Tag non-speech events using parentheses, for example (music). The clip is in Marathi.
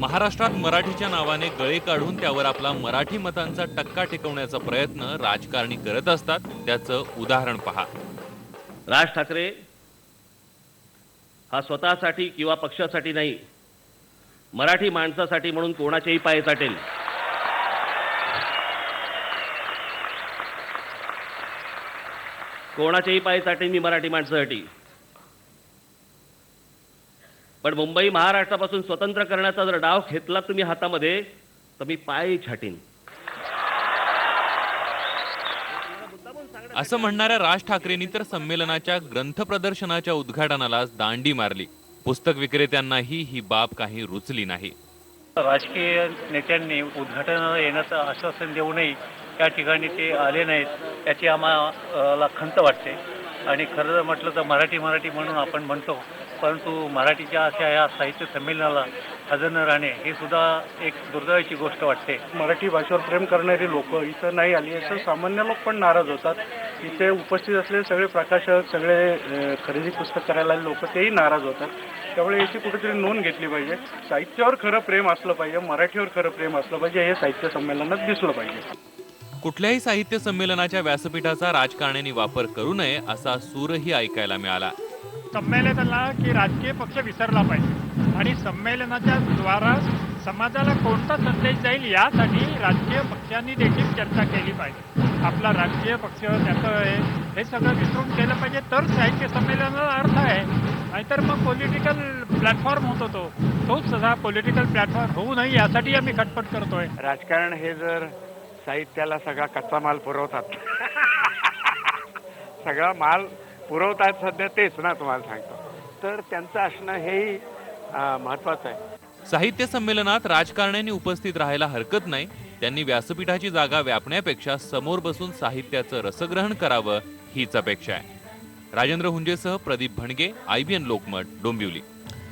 महाराष्ट्रात मराठीच्या नावाने गळे काढून त्यावर आपला मराठी मतांचा टक्का टिकवण्याचा प्रयत्न राजकारणी करत असतात त्याचं उदाहरण पहा. राज ठाकरे हा स्वतःसाठी किंवा पक्षासाठी नाही मराठी माणसासाठी म्हणून कोणाचेही पाय चाटेल. कोणाचेही पाय चाटेल मी मराठी माणसासाठी. पण मुंबई महाराष्ट्रापासून स्वतंत्र करण्याचा जर डाव घेतला तुम्ही हातामध्ये तर मी पाय छाटीन. असं म्हणणाऱ्या राज ठाकरेंनी तर संमेलनाच्या ग्रंथ प्रदर्शनाच्या उद्घाटनालाच दांडी मारली. पुस्तक विक्रेत्यांनाही ही बाब काही रुचली नाही. राजकीय नेत्यांनी उद्घाटनाला येण्याचं आश्वासन देऊनही त्या ठिकाणी ते आले नाहीत याची आम्हाला खंत वाटते. आणि खरं म्हटलं तर मराठी मराठी म्हणून आपण म्हणतो परंतु मराठीच्या अशा या साहित्य संमेलनाला हजर न राहणे ही सुद्धा एक दुर्दैवाची गोष्ट वाटते. मराठी भाषेवर प्रेम करणारी लोक इथं नाही आली. असं सामान्य लोक पण नाराज होतात. इथे उपस्थित असलेले सगळे प्रकाशक सगळे खरेदी पुस्तक करायला लोक तेही नाराज होतात. त्यामुळे याची कुठेतरी नोंद घेतली पाहिजे. साहित्यावर खरं प्रेम असलं पाहिजे मराठीवर खरं प्रेम असलं पाहिजे हे साहित्य संमेलनात दिसलं पाहिजे. कुठल्याही साहित्य संमेलनाच्या व्यासपीठाचा राजकारण्यांनी वापर करू नये असा सूरही ऐकायला मिळाला. संमेलनाला की राजकीय पक्ष विसरला पाहिजे. आणि संमेलनाच्या द्वारा समाजाला कोणता संदेश जाईल यासाठी राजकीय पक्षांनी देखील चर्चा केली पाहिजे. आपला राजकीय पक्ष त्याचं आहे हे सगळं विसरून केलं पाहिजे. तर साहित्य संमेलनाला अर्थ आहे. नाहीतर मग पॉलिटिकल प्लॅटफॉर्म होतो तो तोच सगळा पॉलिटिकल प्लॅटफॉर्म होऊ नये यासाठी आम्ही खटपट करतोय. राजकारण हे जर साहित्याला सगळा कच्चा माल पुरवतात. (laughs) सगळा माल पुरवतात सध्या तेच ना तुम्हाला सांगतो. तर त्यांचं असणं हेही महत्वाचं आहे. साहित्य संमेलनात राजकारण्यांनी उपस्थित राहायला हरकत नाही. त्यांनी व्यासपीठाची जागा व्यापण्यापेक्षा समोर बसून साहित्याचं रसग्रहण करावं हीच अपेक्षा आहे. राजेंद्र हुंजेसह प्रदीप भणगे आयबीएन लोकमत डोंबिवली.